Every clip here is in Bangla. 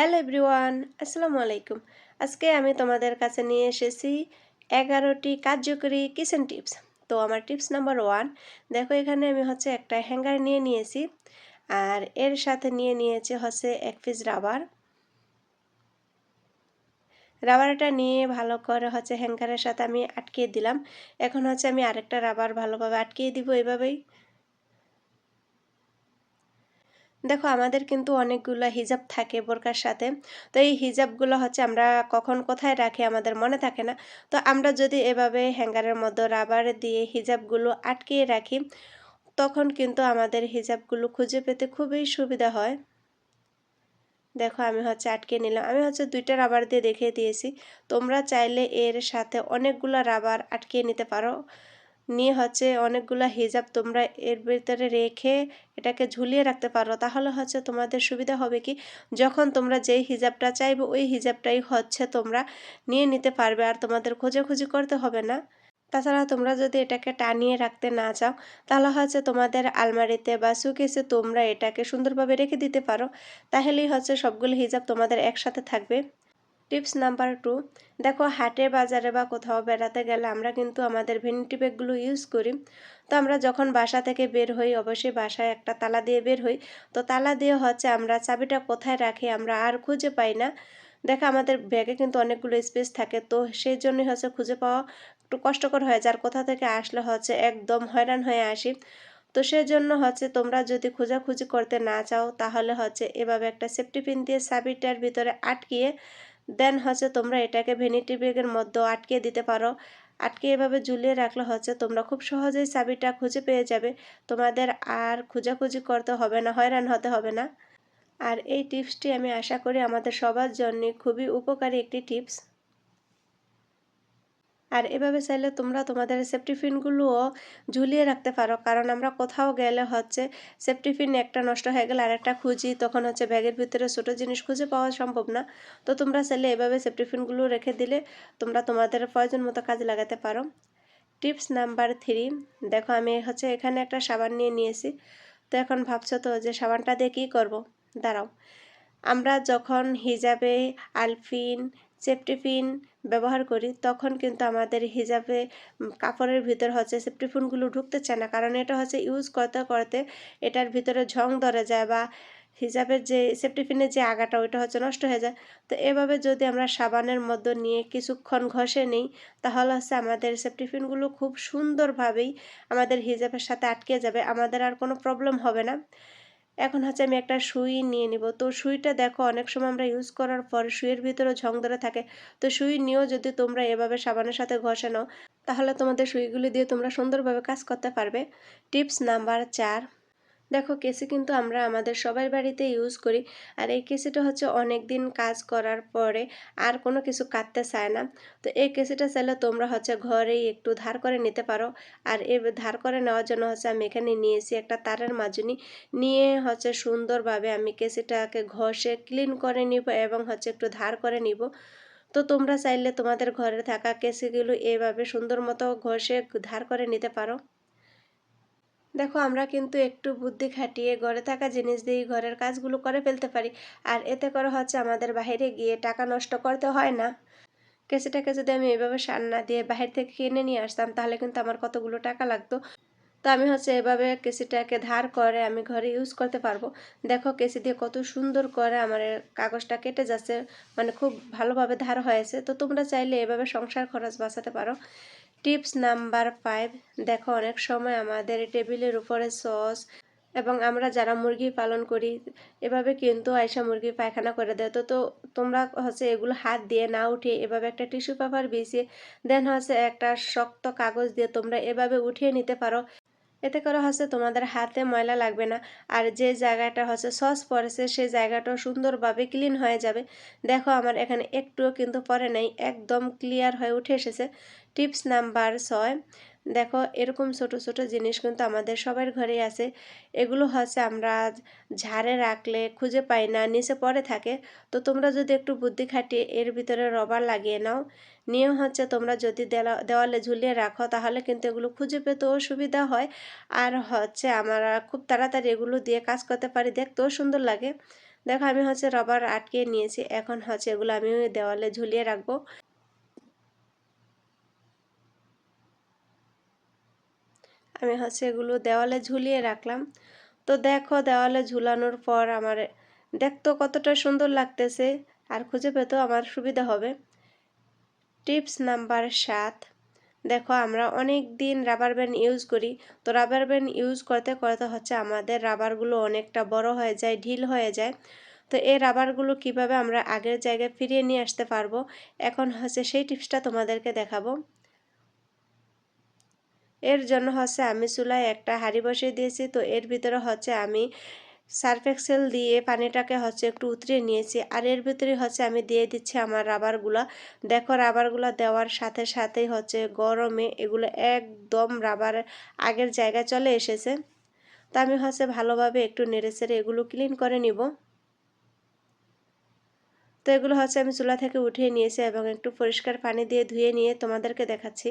হ্যালো এভরিওয়ান, আসসালামু আলাইকুম। আজকে আমি তোমাদের কাছে নিয়ে এসেছি এগারোটি কার্যকরী কিচেন টিপস। তো আমার টিপস নাম্বার ওয়ান, দেখো এখানে আমি হচ্ছে একটা হ্যাঙ্গার নিয়ে নিয়েছি, আর এর সাথে নিয়ে নিয়েছি হচ্ছে এক পিস রাবার। রাবারটা নিয়ে ভালো করে হচ্ছে হ্যাঙ্গারের সাথে আমি আটকিয়ে দিলাম। এখন হচ্ছে আমি আরেকটা রাবার ভালোভাবে আটকিয়ে দিব এভাবেই দেখো, আমাদের কিন্তু অনেকগুলো হিজাব থাকে বোরকার সাথে। তো এই হিজাবগুলো হচ্ছে আমরা কখন কোথায় রাখি আমাদের মনে থাকে না। তো আমরা যদি এভাবে হ্যাঙ্গারের মধ্যে রাবার দিয়ে হিজাবগুলো আটকিয়ে রাখি, তখন কিন্তু আমাদের হিজাবগুলো খুঁজে পেতে খুবই সুবিধা হয়। দেখো, আমি হচ্ছে আটকে নিলাম। আমি হচ্ছে দুইটা রাবার দিয়ে দেখিয়ে দিয়েছি। তোমরা চাইলে এর সাথে অনেকগুলো রাবার আটকিয়ে নিতে পারো। নিয়ে হচ্ছে অনেকগুলো হিজাব তোমরা এর ভিতরে রেখে এটাকে ঝুলিয়ে রাখতে পারো। তাহলে হচ্ছে তোমাদের সুবিধা হবে কি? যখন তোমরা যেই হিজাবটা চাইবে, ওই হিজাবটাই হচ্ছে তোমরা নিয়ে নিতে পারবে আর তোমাদের খোঁজাখুঁজি করতে হবে না। তাছাড়া তোমরা যদি এটাকে টানিয়ে রাখতে না চাও, তাহলে হচ্ছে তোমাদের আলমারিতে বা সুকেসে তোমরা এটাকে সুন্দরভাবে রেখে দিতে পারো। তাহলেই হচ্ছে সবগুলো হিজাব তোমাদের একসাথে থাকবে। টিপস নাম্বার টু, দেখো হাটে বাজারে বা কোথাও বেড়াতে গেলে আমরা কিন্তু আমাদের ভেনিটি ব্যাগগুলো ইউজ করি। তো আমরা যখন বাসা থেকে বের হই, অবশ্যই বাসায় একটা তালা দিয়ে বের হই। তো তালা দিয়ে হচ্ছে আমরা চাবিটা কোথায় রাখি আমরা আর খুঁজে পাই না। দেখো আমাদের ব্যাগে কিন্তু অনেকগুলো স্পেস থাকে, তো সেই জন্যই হচ্ছে খুঁজে পাওয়া একটু কষ্টকর হয়ে, যার কোথা থেকে আসলে হচ্ছে একদম হয়রান হয়ে আসি। তো সেজন্য হচ্ছে তোমরা যদি খোঁজাখুঁজি করতে না চাও, তাহলে হচ্ছে এভাবে একটা সেফটি পিন দিয়ে চাবিটার ভিতরে আটকিয়ে দেন হচ্ছে তোমরা এটাকে ভেনিটি ব্যাগের মধ্যে আটকে দিতে পারো। আটকে এভাবে ঝুলিয়ে রাখলে হচ্ছে তোমরা খুব সহজেই চাবিটা খুঁজে পেয়ে যাবে। তোমাদের আর খোঁজাখুঁজি করতে হবে না, হয়রান হতে হবে না। আর এই টিপসটি আমি আশা করি আমাদের সবার জন্য খুবই উপকারী একটি টিপস। আর এভাবে চাইলে তোমরা তোমাদের সেফটিফিনগুলোও ঝুলিয়ে রাখতে পারো। কারণ আমরা কোথাও গেলে হচ্ছে সেফটিফিন একটা নষ্ট হয়ে গেলে আর একটা খুঁজি, তখন হচ্ছে ব্যাগের ভিতরে ছোটো জিনিস খুঁজে পাওয়া সম্ভব না। তো তোমরা চাইলে এভাবে সেফটিফিনগুলো রেখে দিলে তোমরা তোমাদের প্রয়োজন মতো কাজে লাগাতে পারো। টিপস নাম্বার থ্রি দেখো আমি হচ্ছে এখানে একটা সাবান নিয়ে নিয়েছি। তো এখন ভাবছ তো যে সাবানটা দিয়ে কী করব? দাঁড়াও। আমরা যখন হিজাবে, আলফিন সেফটিফিন ব্যবহার করি, তখন কিন্তু আমাদের হিজাবে কাপড়ের ভিতর হচ্ছে সেফটিফিনগুলো ঢুকতে চায় না। কারণ এটা হচ্ছে ইউজ করতে করতে এটার ভিতরে ঝং ধরে যায় বা হিজাবের যে সেফটিফিনের যে আগাটা, ওইটা হচ্ছে নষ্ট হয়ে যায়। তো এভাবে যদি আমরা সাবানের মধ্যে নিয়ে কিছুক্ষণ ঘষে নিই, তাহলে হচ্ছে আমাদের সেফটিফিনগুলো খুব সুন্দরভাবেই আমাদের হিজাবের সাথে আটকে যাবে। আমাদের আর কোনো প্রবলেম হবে না। এখন হচ্ছে আমি একটা সুই নিয়ে নিব। তো সুইটা দেখো অনেক সময় আমরা ইউজ করার পর সুইয়ের ভিতরে ঝং ধরে থাকে। তো সুই নিয়েও যদি তোমরা এভাবে সাবানের সাথে ঘষে নাও, তাহলে তোমাদের সুইগুলি দিয়ে তোমরা সুন্দরভাবে কাজ করতে পারবে। টিপস নাম্বার চার দেখো কেসি কিন্তু আমরা আমাদের সবার বাড়িতে ইউজ করি, আর এই কেসিটা হচ্ছে অনেক দিন কাজ করার পরে আর কোনো কিছু কাটতে চায় না। তো এই কেসিটা চাইলে তোমরা হচ্ছে ঘরেই একটু ধার করে নিতে পারো। আর এ ধার করে নেওয়ার জন্য হচ্ছে আমি এখানে নিয়েছি একটা তারের মাজুনি। নিয়ে হচ্ছে সুন্দরভাবে আমি কেসিটাকে ঘষে ক্লিন করে নিব এবং হচ্ছে একটু ধার করে নিব। তো তোমরা চাইলে তোমাদের ঘরে থাকা কেসিগুলো এভাবে সুন্দর মতো ঘষে ধার করে নিতে পারো। দেখো, আমরা কিন্তু একটু বুদ্ধি খাটিয়ে ঘরে থাকা জিনিস দিয়ে ঘরের কাজগুলো করে ফেলতে পারি। আর এতে করে হচ্ছে আমাদের বাইরে গিয়ে টাকা নষ্ট করতে হয় না। কেসিটাকে যদি আমি এভাবে সার না দিয়ে বাহির থেকে কিনে নিয়ে আসতাম, তাহলে কিন্তু আমার কতগুলো টাকা লাগতো। তো আমি হচ্ছে এভাবে কেসিটাকে ধার করে আমি ঘরে ইউজ করতে পারব। দেখো কেসি দিয়ে কত সুন্দর করে আমার কাগজটা কেটে যাচ্ছে মানে খুব ভালোভাবে ধার হয়েছে। তো তোমরা চাইলে এভাবে সংসার খরচ বাঁচাতে পারো। টিপস নাম্বার ফাইভ দেখো অনেক সময় আমাদের টেবিলের উপরে সস এবং আমরা যারা মুরগি পালন করি, এভাবে কিন্তু আয়সা মুরগি পায়খানা করে দেয়। তো তো তোমরা হচ্ছে এগুলো হাত দিয়ে না উঠিয়ে এভাবে একটা টিস্যু পেপার বিছিয়ে দেন হচ্ছে একটা শক্ত কাগজ দিয়ে তোমরা এভাবে উঠিয়ে নিতে পারো। এতে করে হচ্ছে তোমাদের হাতে ময়লা লাগবে না। আর যে জায়গাটা হচ্ছে সস পড়েছে সেই জায়গাটাও সুন্দরভাবে ক্লিন হয়ে যাবে। দেখো আমার এখানে একটুও কিন্তু পরে নেই, একদম ক্লিয়ার হয়ে উঠে এসেছে। টিপস নাম্বার ছয় দেখো এরকম ছোট ছোট জিনিস কিন্তু আমাদের সবার ঘরেই আছে। এগুলো হচ্ছে আমরা ঝাড়ে রাখলে খুঁজে পাই না, নিচে পড়ে থাকে। তো তোমরা যদি একটু বুদ্ধি খাটিয়ে এর ভিতরে রবার লাগিয়ে নাও। নিয়ে হচ্ছে তোমরা যদি দেওয়ালে ঝুলিয়ে রাখো তাহলে কিন্তু এগুলো খুঁজে পেতেও সুবিধা হয়। আর হচ্ছে আমরা খুব তাড়াতাড়ি এগুলো দিয়ে কাজ করতে পারি, দেখতেও সুন্দর লাগে। দেখো আমি হচ্ছে রবার আটকে নিয়েছি, এখন হচ্ছে এগুলো আমি দেওয়ালে ঝুলিয়ে রাখব। আমি হচ্ছে এগুলো দেওয়ালে ঝুলিয়ে রাখলাম। তো দেখো দেওয়ালে ঝুলানোর পর আমার দেখতো কতটা সুন্দর লাগতেছে, আর খুঁজে পেতেও আমার সুবিধা হবে। টিপস নাম্বার সাত, দেখো আমরা অনেক দিন রাবার ব্যান্ড ইউজ করি। তো রাবার ব্যান্ড ইউজ করতে করতে হচ্ছে আমাদের রাবারগুলো অনেকটা বড় হয়ে যায়, ঢিল হয়ে যায়। তো এই রাবারগুলো কীভাবে আমরা আগের জায়গায় ফিরিয়ে নিয়ে আসতে পারব, এখন হচ্ছে সেই টিপসটা তোমাদেরকে দেখাবো। এর জন্য হচ্ছে আমি চুলায় একটা হাঁড়ি বসিয়ে দিয়েছি। তো এর ভিতরে হচ্ছে আমি সার্ফ এক্সেল দিয়ে পানিটাকে হচ্ছে একটু উতরিয়ে নিয়েছি। আর এর ভিতরে হচ্ছে আমি দিয়ে দিচ্ছি আমার রাবারগুলা। দেখো, রাবারগুলো দেওয়ার সাথে সাথেই হচ্ছে গরমে এগুলো একদম রাবার আগের জায়গায় চলে এসেছে। তো আমি হচ্ছে ভালোভাবে একটু নেড়ে চেড়ে এগুলো ক্লিন করে নিব। তো এগুলো হচ্ছে আমি চুলা থেকে উঠিয়ে নিয়েছি এবং একটু পরিষ্কার পানি দিয়ে ধুয়ে নিয়ে তোমাদেরকে দেখাচ্ছি।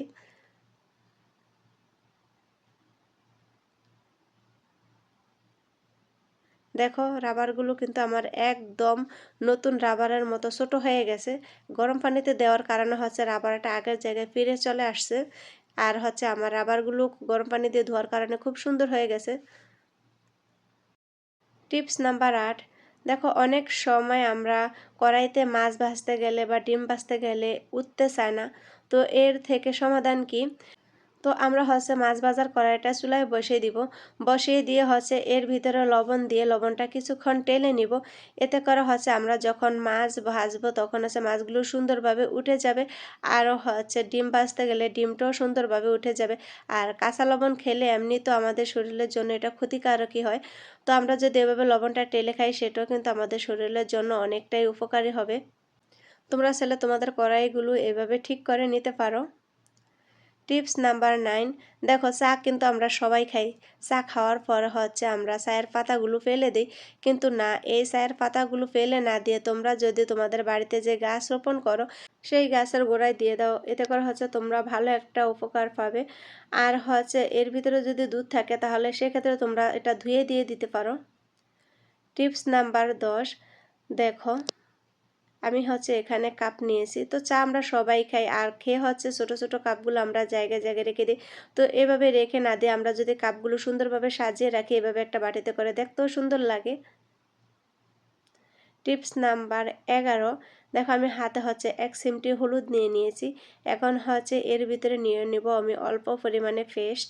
দেখো, রাবারগুলো কিন্তু আমার একদম নতুন রাবারের মতো ছোট হয়ে গেছে। গরম পানিতে দেওয়ার কারণে হচ্ছে রাবারটা আগের জায়গায় ফিরে চলে আসছে। আর হচ্ছে আমার রাবারগুলো গরম পানি দিয়ে ধোয়ার কারণে খুব সুন্দর হয়ে গেছে। টিপস নাম্বার আট, দেখো অনেক সময় আমরা কড়াইতে মাছ ভাজতে গেলে বা ডিম ভাজতে গেলে উঠতে চায় না। তো এর থেকে সমাধান কি? তো আমরা হচ্ছে মাছ ভাজার কড়াইটা চুলায় বসিয়ে দিব। বসিয়ে দিয়ে হচ্ছে এর ভিতরে লবণ দিয়ে লবণটা কিছুক্ষণ টেলে নিব। এতে করে হচ্ছে আমরা যখন মাছ ভাজবো তখন হচ্ছে মাছগুলো সুন্দরভাবে উঠে যাবে। আরও হচ্ছে ডিম ভাজতে গেলে ডিমটাও সুন্দরভাবে উঠে যাবে। আর কাঁচা লবণ খেলে এমনি তো আমাদের শরীরের জন্য এটা ক্ষতিকারকই হয়। তো আমরা যদি এভাবে লবণটা টেলে খাই সেটাও কিন্তু আমাদের শরীরের জন্য অনেকটাই উপকারী হবে। তোমরা ছেলে তোমাদের কড়াইগুলো এভাবে ঠিক করে নিতে পারো। Tips number nine. দেখো, চা কিন্তু আমরা সবাই খাই। চা খাওয়ার পর হচ্ছে আমরা চায়ের পাতাগুলো ফেলে দিই। কিন্তু না, এই চায়ের পাতাগুলো ফেলে না দিয়ে তোমরা যদি তোমাদের বাড়িতে যে গাছ রোপণ করো, সেই গাছের গোড়ায় দিয়ে দাও। এতে করে হচ্ছে তোমরা ভালো একটা উপকার পাবে। আর হচ্ছে এর ভিতরে যদি দুধ থাকে, তাহলে সেক্ষেত্রে তোমরা এটা ধুয়ে দিয়ে দিতে পারো। টিপস নাম্বার দশ, দেখো। আমি হচ্ছে এখানে কাপ নিয়েছি। তো চা আমরা সবাই খাই। আর খেয়ে হচ্ছে ছোট ছোট কাপগুলো আমরা জায়গায় জায়গায় রেখে দিই। তো এভাবে রেখে না দিয়ে আমরা যদি কাপগুলো সুন্দরভাবে সাজিয়ে রাখি, এভাবে একটা বাটিতে করে দেখতেও সুন্দর লাগে। টিপস নাম্বার এগারো। দেখো আমি হাতে হচ্ছে এক সিমটি হলুদ নিয়ে নিয়েছি। এখন হচ্ছে এর ভিতরে নিয়ে নিব আমি অল্প পরিমাণে পেস্ট।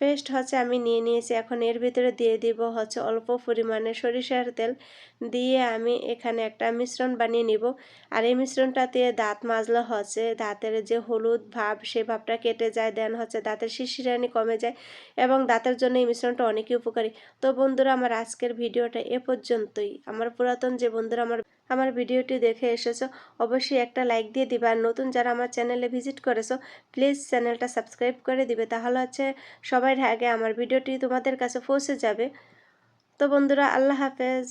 পেস্ট হচ্ছে আমি নিয়ে নিয়েছি। এখন এর ভিতরে দিয়ে দিব হচ্ছে অল্প পরিমাণে সরিষার তেল। দিয়ে আমি এখানে একটা মিশ্রণ বানিয়ে নিব। আর এই মিশ্রণটাতে দাঁত মাজলে হচ্ছে দাঁতের যে হলুদ ভাব, সে ভাবটা কেটে যায়, দেন হচ্ছে দাঁতের শিশিরানি কমে যায় এবং দাঁতের জন্য এই মিশ্রণটা অনেকই উপকারী। তো বন্ধুরা, আমার আজকের ভিডিওটা এ পর্যন্তই। আমার পুরাতন যে বন্ধুরা আমার আমার ভিডিওটি দেখে এসেছ, অবশ্যই একটা লাইক দিয়ে দিবে। আর নতুন যারা আমার চ্যানেলে ভিজিট করেছ, প্লিজ চ্যানেলটা সাবস্ক্রাইব করে দিবে। তাহলে হচ্ছে সবাই আগে আমার ভিডিওটি তোমাদের কাছে পৌঁছে যাবে। তো বন্ধুরা, আল্লাহ হাফেজ।